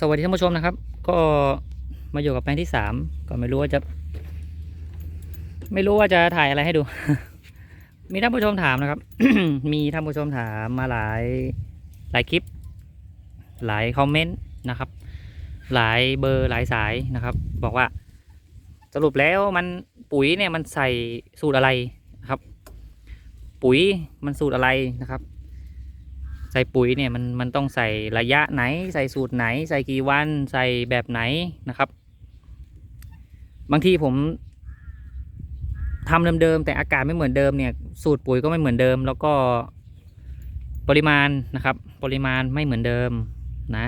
สวัสดีท่านผู้ชมนะครับ ก็มาอยู่กับแปลงที่สามก็ไม่รู้ว่าจะ ไม่รู้ว่าจะถ่ายอะไรให้ดู มีท่านผู้ชมถามนะครับ มีท่านผู้ชมถามมาหลายหลายคลิป หลายคอมเมนต์นะครับ หลายเบอร์หลายสายนะครับ บอกว่า สรุปแล้วมันปุ๋ยเนี่ยมันใส่สูตรอะไรนะครับ ปุ๋ยมันสูตรอะไรนะครับ ใส่ปุ๋ยเนี่ยมันมันต้องใส่ระยะไหน ใส่สูตรไหน ใส่กี่วันใส่แบบไหนนะครับ บางทีผมทำเดิมๆแต่อากาศไม่เหมือนเดิมเนี่ย สูตรปุ๋ยก็ไม่เหมือนเดิม แล้วก็ปริมาณนะครับ ปริมาณไม่เหมือนเดิมนะ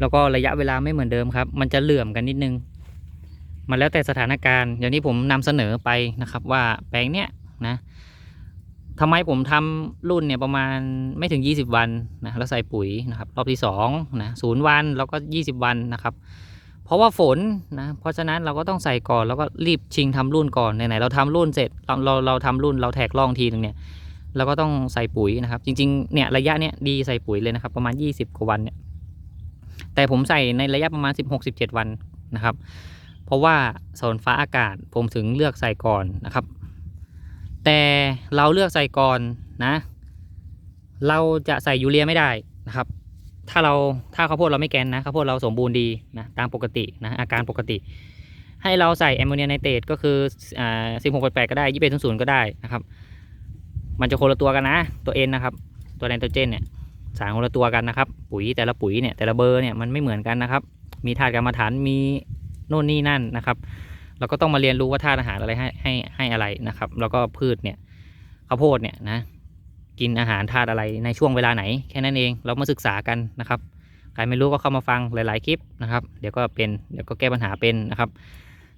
แล้วก็ระยะเวลาไม่เหมือนเดิมครับ มันจะเหลื่อมกันนิดนึงมันแล้วแต่สถานการณ์อย่างที่ผมนำเสนอไปนะครับ ว่าแปลงเนี้ยนะ ทำไมผมทำรุ่นเนี่ยประมาณไม่ถึง 20 วันนะแล้วใส่ปุ๋ยนะครับรอบที่2นะศูนย์วันแล้วก็ 20 วันนะครับเพราะว่าฝนนะเพราะฉะนั้นเราก็ต้องใส่ก่อนแล้วก็รีบชิงทำรุ่นก่อนไหนๆเราทำรุ่นเสร็จเราเราเราทำรุ่นเราแทกล่องทีหนึ่งเนี่ยเราก็ต้องใส่ปุ๋ยนะครับ จริงๆเนี่ยระยะเนี้ยดีใส่ปุ๋ยเลยนะครับ ประมาณ 20กว่าวันเนี่ยแต่ผมใส่ในระยะประมาณ 16-17 วันนะครับ เพราะว่าฝนฟ้าอากาศผมถึงเลือกใส่ก่อนนะครับ แต่เราเลือกใส่ก่อนนะ เราจะใส่ยูเรียไม่ได้นะครับ ถ้าเราถ้าข้าวโพดเราไม่แกนนะข้าวโพดเราสมบูรณ์ดีนะตามปกตินะอาการปกติ ให้เราใส่แอมโมเนียไนเตรตก็คืออ่าสิบหกแปดก็ได้ยี่สิบศูนย์ก็ได้นะครับ มันจะคนละตัวกันนะ ตัวเอ็นนะครับ ตัวไนโตรเจนเนี่ยสารคนละตัวกันนะครับ ปุ๋ยแต่ละปุ๋ยเนี่ยแต่ละเบอร์เนี่ยมันไม่เหมือนกันนะครับ มีธาตุกรรมฐานมีโน่นนี่นั่นนะครับ เราก็ต้องมาเรียนรู้ว่าธาตุอาหารอะไรให้ให้ให้อะไรนะครับ แล้วก็พืชเนี่ยข้าวโพดเนี่ยนะกินอาหารธาตุอะไรในช่วงเวลาไหนแค่นั้นเองเรามาศึกษากันนะครับใครไม่รู้ก็เข้ามาฟังหลาย ๆ คลิปนะครับ เดี๋ยวก็เป็นเดี๋ยวก็แก้ปัญหาเป็นนะครับ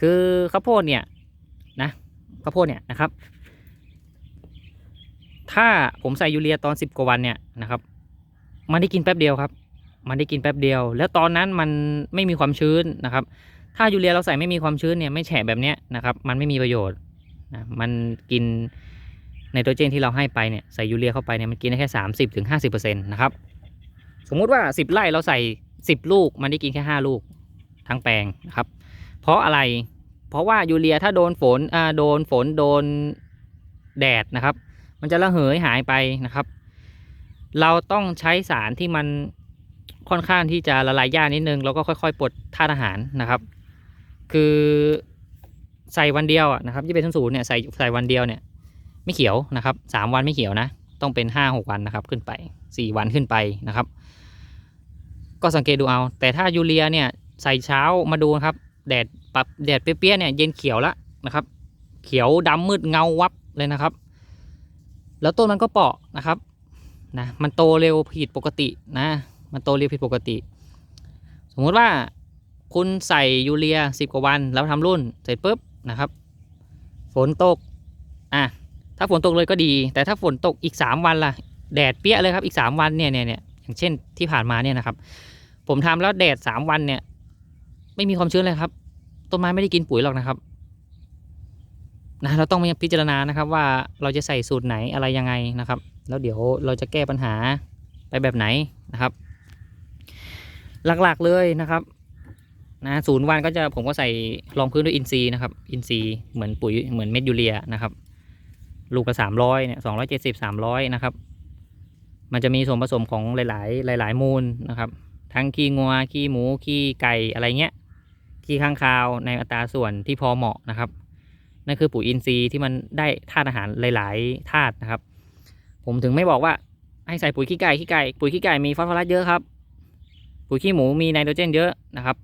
คือข้าวโพดเนี่ยนะข้าวโพดเนี่ยนะครับ ถ้าผมใส่ยูเรียตอนสิบกว่าวันเนี่ยนะครับ มันได้กินแป๊บเดียวครับ มันได้กินแป๊บเดียว แล้วตอนนั้นมันไม่มีความชื้นนะครับ ถ้ายูเรียเราใส่ไม่มีความชื้นเนี่ยไม่แฉะแบบเนี้ยนะครับ มันไม่มีประโยชน์นะมันกินไนโตรเจนที่เราให้ไปเนี่ยใส่ยูเรียเข้าไปเนี่ยมันกินได้แค่สามสิบถึงห้าสิบเปอร์เซ็นต์นะครับสมมุติว่าสิบไร่เราใส่สิบลูก มันได้กินแค่ห้าลูกทั้งแปลงนะครับ เพราะอะไรเพราะว่ายูเรียถ้าโดนฝนอ่าโดนฝนโดนแดดนะครับ มันจะระเหยหายไปนะครับ เราต้องใช้สารที่มันค่อนข้างที่จะละลายยากนิดนึงแล้วก็ค่อยๆปลดธาตุอาหารนะครับ คือใส่วันเดียวอะนะครับยี่เป็นศูนย์เนี่ยใส่ใส่วันเดียวเนี่ยไม่เขียวนะครับสามวันไม่เขียวนะ ต้องเป็นห้าหกวันนะครับขึ้นไปสี่วันขึ้นไปนะครับ ก็สังเกตดูเอา แต่ถ้ายูเรียเนี่ยใส่เช้ามาดูครับ แดดปรับแดดเปรี้ยๆเนี่ยเย็นเขียวแล้วนะครับ เขียวดำมืดเงาวับเลยนะครับ แล้วต้นมันก็เปาะนะครับนะมันโตเร็วผิดปกตินะ มันโตเร็วผิดปกติ สมมุติว่า คุณใส่ยูเรียสิบกว่าวันแล้วทำรุ่นเสร็จปุ๊บนะครับ ฝนตกอะถ้าฝนตกเลยก็ดี แต่ถ้าฝนตกอีก 3 วันล่ะ แดดเปี้ยเลยครับอีก 3 วันเนี่ยเนี่ยเนี่ยอย่างเช่นที่ผ่านมาเนี่ยนะครับ ผมทำแล้วแดด 3 วันเนี่ย ไม่มีความชื้นเลยครับ ต้นไม้ไม่ได้กินปุ๋ยหรอกนะครับนะเราต้องมาพิจารณานะครับว่าเราจะใส่สูตรไหนอะไรยังไงนะครับ แล้วเดี๋ยวเราจะแก้ปัญหาไปแบบไหนนะครับ หลักๆเลยนะครับ นะศูนย์วันก็จะผมก็ใส่รองพื้นด้วยอินทรีนะครับ อินทรีเหมือนปุ๋ยเหมือนเม็ดยูเรียนะครับ ลูกละสามร้อยเนี่ยสองร้อยเจ็ดสิบสามร้อยนะครับ มันจะมีส่วนผสมของหลาย ๆ หลาย ๆ มูลนะครับ ทั้งขี้งัวขี้หมูขี้ไก่อะไรเงี้ยขี้ข้างคาวในอัตราส่วนที่พอเหมาะนะครับนั่นคือปุ๋ยอินทรีย์ที่มันได้ธาตุอาหารหลาย ๆธาตุนะครับ ผมถึงไม่บอกว่าให้ใส่ปุ๋ยขี้ไก่ขี้ไก่ปุ๋ยขี้ไก่มีฟอสฟอรัสเยอะครับ ปุ๋ยขี้หมูมีไนโตรเจนเยอะนะครับ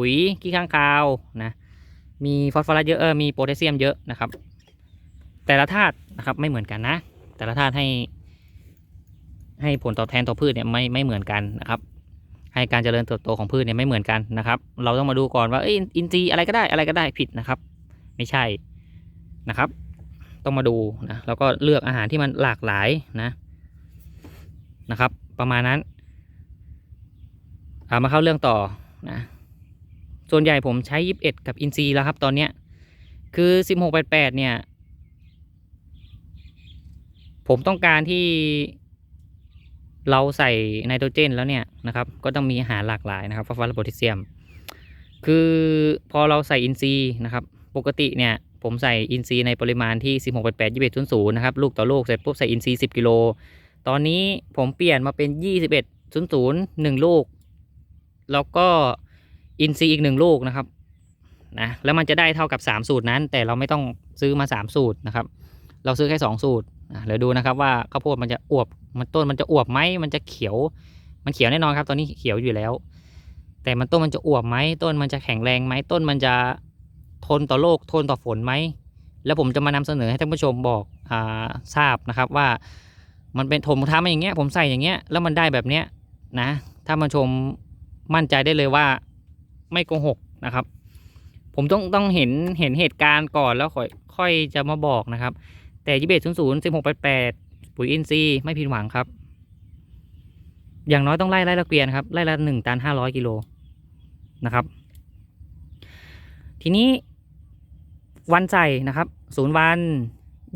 ปุ๋ยขี้ข้างคาวนะมีฟอสฟอรัสเยอะเออมีโพแทสเซียมเยอะนะครับ แต่ละธาตุนะครับไม่เหมือนกันนะ แต่ละธาตุให้ ให้ผลตอบแทนต่อพืชเนี่ยไม่ไม่เหมือนกันนะครับให้การเจริญเติบโตของพืชเนี่ยไม่เหมือนกันนะครับ เราต้องมาดูก่อนว่าเอ้ยอินทรีย์อะไรก็ได้อะไรก็ได้ผิดนะครับ ไม่ใช่นะครับ ต้องมาดูนะแล้วก็เลือกอาหารที่มันหลากหลายนะนะครับ ประมาณนั้นเอามาเข้าเรื่องต่อนะ ส่วนใหญ่ผมใช้ยิบเอ็ดกับอินซีแล้วครับ ตอนเนี้ยคือสิบหกแปดแปดเนี่ย ผมต้องการที่เราใส่ไนโตรเจนแล้วเนี่ยนะครับ ก็ต้องมีอาหารหลากหลายนะครับฟอสฟอรัสโพแทสเซียม คือพอเราใส่อินทรีย์นะครับ ปกติเนี่ย ผมใส่อินทรีย์ในปริมาณที่ 16 8 21 0 0 นะครับ ลูกต่อลูกเสร็จปุ๊บใส่อินทรีย์ 10 กิโล ตอนนี้ผมเปลี่ยนมาเป็น 21 0 0 1 ลูก แล้วก็ อินทรีย์อีก1ลูกนะครับนะแล้วมันจะได้เท่ากับ 3 สูตรนั้น แต่เราไม่ต้องซื้อมา 3 สูตรนะครับ เราซื้อแค่ 2 สูตรอะเดี๋ยวดูนะครับว่าข้าวโพดมันจะอวบมันต้นมันจะอวบไหมมันจะเขียว มันเขียวแน่นอนครับตอนนี้เขียวอยู่แล้ว แต่มันต้นมันจะอวบไหมต้นมันจะแข็งแรงไหมต้นมันจะทนต่อโรคทนต่อฝนไหมแล้วผมจะมานำเสนอให้ท่านผู้ชมบอกอ่าทราบนะครับว่ามันเป็นผมทำมาอย่างเงี้ยผมใส่อย่างเงี้ยแล้วมันได้แบบเนี้ยนะถ้ามาชมมั่นใจได้เลยว่า ไม่โกหกนะครับ ผมต้องต้องเห็นเห็นเหตุการณ์ก่อนแล้วค่อยค่อยจะมาบอกนะครับ แต่ยี่สิบเอ็ดศูนย์ศูนย์สิบหกแปดแปดปุ๋ยอินทรีย์ไม่ผิดหวังครับ อย่างน้อยต้องไล่ไล่ละเกวียนครับไล่ละหนึ่งตันห้าร้อยกิโลนะครับ ทีนี้วันใส่นะครับศูนย์วัน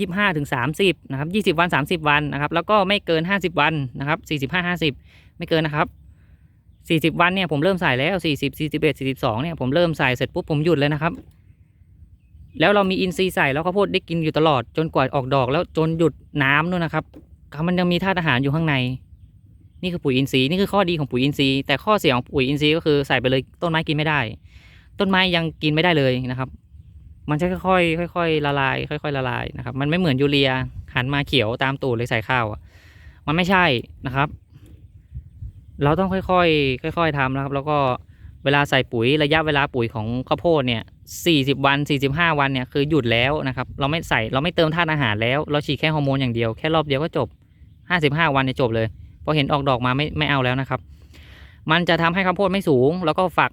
ยี่ห้าถึงสามสิบนะครับยี่สิบวันสามสิบวันนะครับ แล้วก็ไม่เกินห้าสิบวันนะครับสี่สิบห้าห้าสิบไม่เกินนะครับ สี่สิบวันเนี่ยผมเริ่มใส่แล้วสี่สิบสี่สิบเอ็ดสี่สิบสองเนี่ยผมเริ่มใส่เสร็จปุ๊บผมหยุดเลยนะครับ แล้วเรามีอินทรีย์ใส่แล้วข้าวโพดได้กินอยู่ตลอดจนกว่าออกดอกแล้วจนหยุดน้ำนู่นนะครับมันยังมีธาตุอาหารอยู่ข้างใน นี่คือปุ๋ยอินทรีย์นี่คือข้อดีของปุ๋ยอินทรีย์แต่ข้อเสียของปุ๋ยอินทรีย์ก็คือใส่ไปเลยต้นไม้กินไม่ได้ ต้นไม้ยังกินไม่ได้เลยนะครับ มันจะค่อยๆค่อยๆละลาย ค่อย ๆ ละลายนะครับ มันไม่เหมือนยูเรียหันมาเขียวตามตูดเลยใส่ข้าวมันไม่ใช่นะครับ เราต้องค่อยๆ ค่อย ๆทำนะครับ แล้วก็เวลาใส่ปุ๋ยระยะเวลาปุ๋ยของข้าวโพดเนี่ย40 วัน 45 วันเนี่ยคือหยุดแล้วนะครับ เราไม่ใส่เราไม่เติมธาตุอาหารแล้ว เราฉีดแค่ฮอร์โมนอย่างเดียวแค่รอบเดียวก็จบ 55 วันเนี่ยจบเลยพอเห็นออกดอกมาไม่ไม่เอาแล้วนะครับ มันจะทำให้ข้าวโพดไม่สูง แล้วก็ฝัก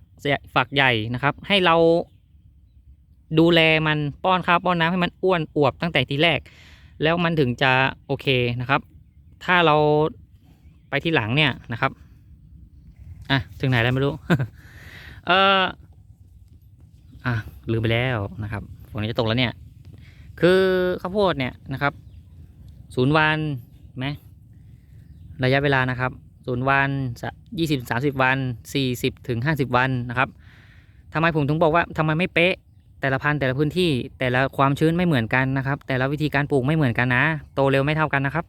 ฝักใหญ่นะครับ ให้เราดูแลมันป้อนข้าวป้อนน้ำให้มันอ้วนอวบตั้งแต่ทีแรก แล้วมันถึงจะโอเคนะครับ ถ้าเราไปที่หลังเนี่ยนะครับ อะ ถึงไหนแล้วไม่รู้ เอออะลืมไปแล้วนะครับฝนจะตกแล้วเนี่ย คือข้าวโพดเนี่ยนะครับศูนย์วันไหมระยะเวลานะครับศูนย์วันยี่สิบสามสิบวันสี่สิบถึงห้าสิบวันนะครับทำไมผมถึงบอกว่าทำไมไม่เป๊ะ แต่ละพันธุ์แต่ละพื้นที่แต่ละความชื้นไม่เหมือนกันนะครับ แต่ละวิธีการปลูกไม่เหมือนกันนะ โตเร็วไม่เท่ากันนะครับ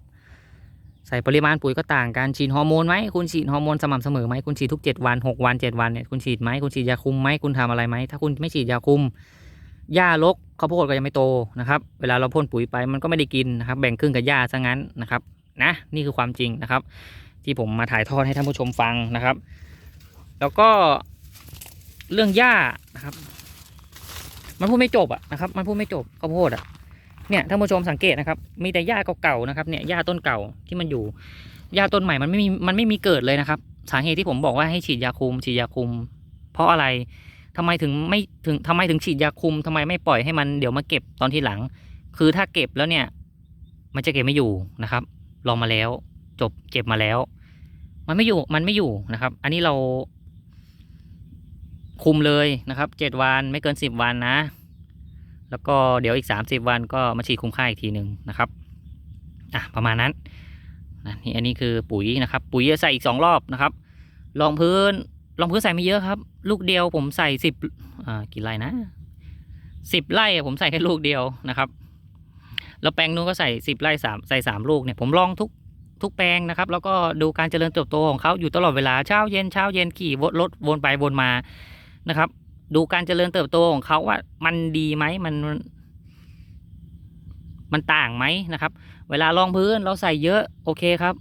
ใส่ปริมาณปุ๋ยก็ต่างกันฉีดฮอร์โมนไหมคุณฉีดฮอร์โมนสม่ำเสมอไหมคุณฉีดทุก 7 วัน 6 วัน 7 วันเนี่ยคุณฉีดไหมคุณฉีดยาคุมไหมคุณทำอะไรไหมถ้าคุณไม่ฉีดยาคุมหญ้ารกข้าวโพดก็ยังไม่โตนะครับ เวลาเราพ่นปุ๋ยไปมันก็ไม่ได้กินนะครับ แบ่งครึ่งกับหญ้าซะงั้นนะครับนะนี่คือความจริงนะครับ ที่ผมมาถ่ายทอดให้ท่านผู้ชมฟังนะครับ แล้วก็เรื่องหญ้านะครับ มันพูดไม่จบอะนะครับ มันพูดไม่จบข้าวโพดอะ เนี่ยท่านผู้ชมสังเกตนะครับ มีแต่หญ้าเก่าๆนะครับเนี่ยหญ้าต้นเก่าที่มันอยู่หญ้าต้นใหม่มันไม่มีมันไม่มีเกิดเลยนะครับ สาเหตุที่ผมบอกว่าให้ฉีดยาคุม ฉีดยาคุม เพราะอะไรทำไมถึงไม่ถึงทำไมถึงฉีดยาคุมทำไมไม่ปล่อยให้มันเดี๋ยวมาเก็บตอนที่หลัง คือถ้าเก็บแล้วเนี่ย มันจะเก็บไม่อยู่นะครับ ลองมาแล้ว จบเก็บมาแล้ว มันไม่อยู่มันไม่อยู่นะครับ อันนี้เราคุมเลยนะครับเจ็ดวันไม่เกินสิบวันนะ แล้วก็เดี๋ยวอีกสามสิบวันก็มาฉีดคุมค่าอีกทีหนึ่งนะครับอะประมาณนั้นนี่อันนี้คือปุ๋ยนะครับ ปุ๋ยจะใส่อีกสองรอบนะครับรองพื้นรองพื้นใส่ไม่เยอะครับ ลูกเดียวผมใส่สิบอ่ากี่ไร่นะสิบไร่ผมใส่แค่ลูกเดียวนะครับ แล้วแปลงนู้นก็ใส่สิบไร่สามใส่สามลูกเนี่ยผมลองทุกทุกแปลงนะครับ แล้วก็ดูการเจริญเติบโตของเขาอยู่ตลอดเวลาเช้าเย็นเช้าเย็นขี่วนรถวนไปวนมานะครับ ดูการเจริญเติบโตของเขาว่ามันดีไหมมันมันต่างไหมนะครับ เวลารองพื้นเราใส่เยอะโอเคครับ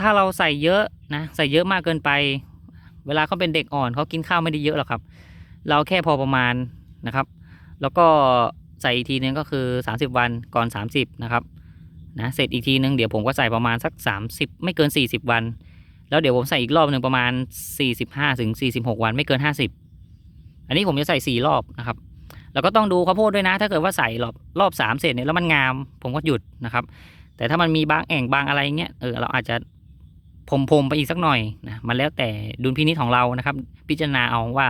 ถ้าเราใส่เยอะนะใส่เยอะมากเกินไป เวลาเขาเป็นเด็กอ่อนเขากินข้าวไม่ได้เยอะหรอกครับ เราแค่พอประมาณนะครับ แล้วก็ใส่อีกทีนึงก็คือ 30 วันก่อน 30 นะครับนะเสร็จอีกทีนึงเดี๋ยวผมก็ใส่ประมาณสัก 30 ไม่เกิน 40 วัน แล้วเดี๋ยวผมใส่อีกรอบหนึ่งประมาณ 45ถึง46 วันไม่เกิน 50 อันนี้ผมจะใส่4รอบนะครับ แล้วก็ต้องดูข้าวโพดด้วยนะ ถ้าเกิดว่าใส่รอบรอบสามเสร็จเนี่ยแล้วมันงาม ผมก็หยุดนะครับ แต่ถ้ามันมีบางแอ่งบางอะไรเงี้ยเออเราอาจจะพรมพรมไปอีกสักหน่อยนะมันแล้วแต่ดุลพินิจของเรานะครับ พิจารณาเอาว่า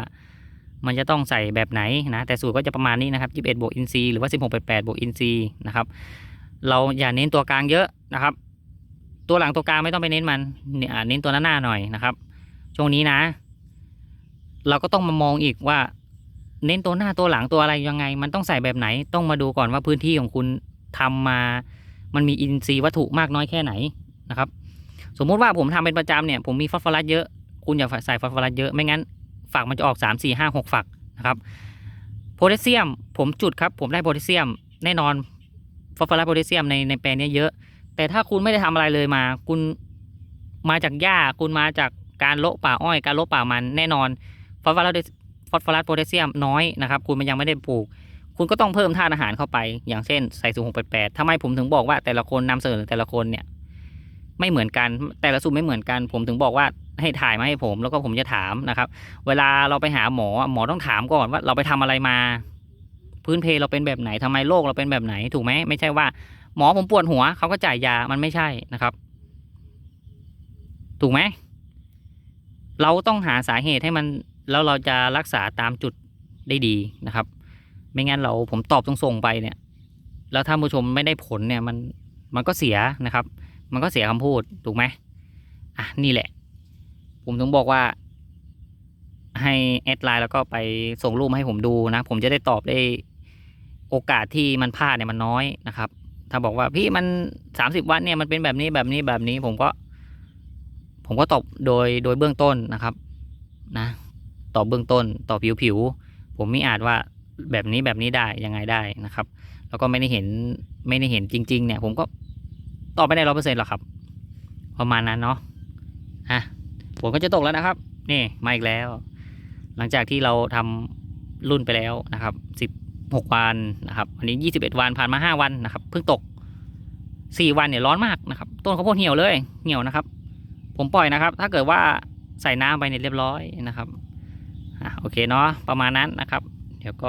มันจะต้องใส่แบบไหนนะแต่สูตรก็จะประมาณนี้นะครับ21บวกอินซีหรือว่า 16 8 8บวกอินซีนะครับเราอย่าเน้นตัวกลางเยอะนะครับ ตัวหลังตัวกลางไม่ต้องไปเน้นมันเนี่ยเน้นตัวหน้าหน้าหน่อยนะครับ ช่วงนี้นะ เราก็ต้องมามองอีกว่า เน้นตัวหน้าตัวหลังตัวอะไรยังไง มันต้องใส่แบบไหนต้องมาดูก่อนว่าพื้นที่ของคุณทำมา มันมีอินทรีย์วัตถุมากน้อยแค่ไหนนะครับ สมมุติว่าผมทำเป็นประจำเนี่ยผมมีฟอสฟอรัสเยอะคุณอย่าใส่ฟอสฟอรัสเยอะไม่งั้นฝักมันจะออกสามสี่ห้าหกฝักนะครับโพแทสเซียม ผมจุดครับ ผมได้โพแทสเซียม แน่นอนฟอสฟอรัสโพแทสเซียมในในแปลงนี้เยอะ แต่ถ้าคุณไม่ได้ทำอะไรเลยมา คุณมาจากหญ้าคุณมาจากการโละป่าอ้อย การโละป่ามันแน่นอน ฟอสฟอรัสฟอสฟอรัสโพแทสเซียมน้อยนะครับ คุณมันยังไม่ได้ปลูก คุณก็ต้องเพิ่มธาตุอาหารเข้าไป อย่างเช่นใส่สูตรหกแปดแปดทำไมผมถึงบอกว่าแต่ละคนนำเสนอแต่ละคนเนี่ย ไม่เหมือนกันแต่ละสูตรไม่เหมือนกัน ผมถึงบอกว่าให้ถ่ายมาให้ผมแล้วก็ผมจะถามนะครับ เวลาเราไปหาหมอหมอต้องถามก่อนว่าเราไปทำอะไรมา พื้นเพเราเป็นแบบไหนทำไมโรคเราเป็นแบบไหนถูกไหมไม่ใช่ว่า หมอผมปวดหัวเขาก็จ่ายยามันไม่ใช่นะครับ ถูกไหมเราต้องหาสาเหตุให้มัน แล้วเราจะรักษาตามจุดได้ดีนะครับ ไม่งั้นเราผมตอบตรงๆไปเนี่ย แล้วท่าผู้ชมไม่ได้ผลเนี่ยมันมันก็เสียนะครับ มันก็เสียคำพูดถูกไหมอะนี่แหละ ผมถึงบอกว่า ให้แอดไลน์แล้วก็ไปส่งรูปมาให้ผมดูนะ ผมจะได้ตอบได้โอกาสที่มันพลาดเนี่ยมันน้อยนะครับ ถ้าบอกว่าพี่มันสามสิบวันเนี่ยมันเป็นแบบนี้แบบนี้แบบนี้ผมก็ ผมก็ตอบโดยโดยเบื้องต้นนะครับ นะ ต่อเบื้องต้นต่อผิวผิว ผมไม่อาจว่าแบบนี้แบบนี้ได้ยังไงได้นะครับ แล้วก็ไม่ได้เห็นไม่ได้เห็นจริง ๆ เนี่ย ผมก็ตอบไม่ได้ร้อเปอร์เซ็นต์หรอกครับ ประมาณนั้นเนาะฮะผมก็จะตกแล้วนะครับ นี่มาอีกแล้ว หลังจากที่เราทำรุ่นไปแล้วนะครับสิบหกวันนะครับวันนี้ยี่สิบเอ็ดวันผ่านมาห้าวันนะครับเพิ่งตกสี่วันเนี่ยร้อนมากนะครับ ต้นข้าวโพดเหี่ยวเลยเหี่ยวนะครับ ผมปล่อยนะครับ ถ้าเกิดว่าใส่น้ำไปเนี่ยเรียบร้อยนะครับ อะโอเคเนาะประมาณนั้นนะครับ เดี๋ยวก็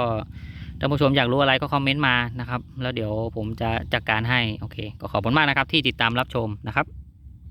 ท่านผู้ชมอยากรู้อะไรก็คอมเมนต์มานะครับ แล้วเดี๋ยวผมจะจัดการให้ โอเค ก็ขอบคุณมากนะครับที่ติดตามรับชมนะครับ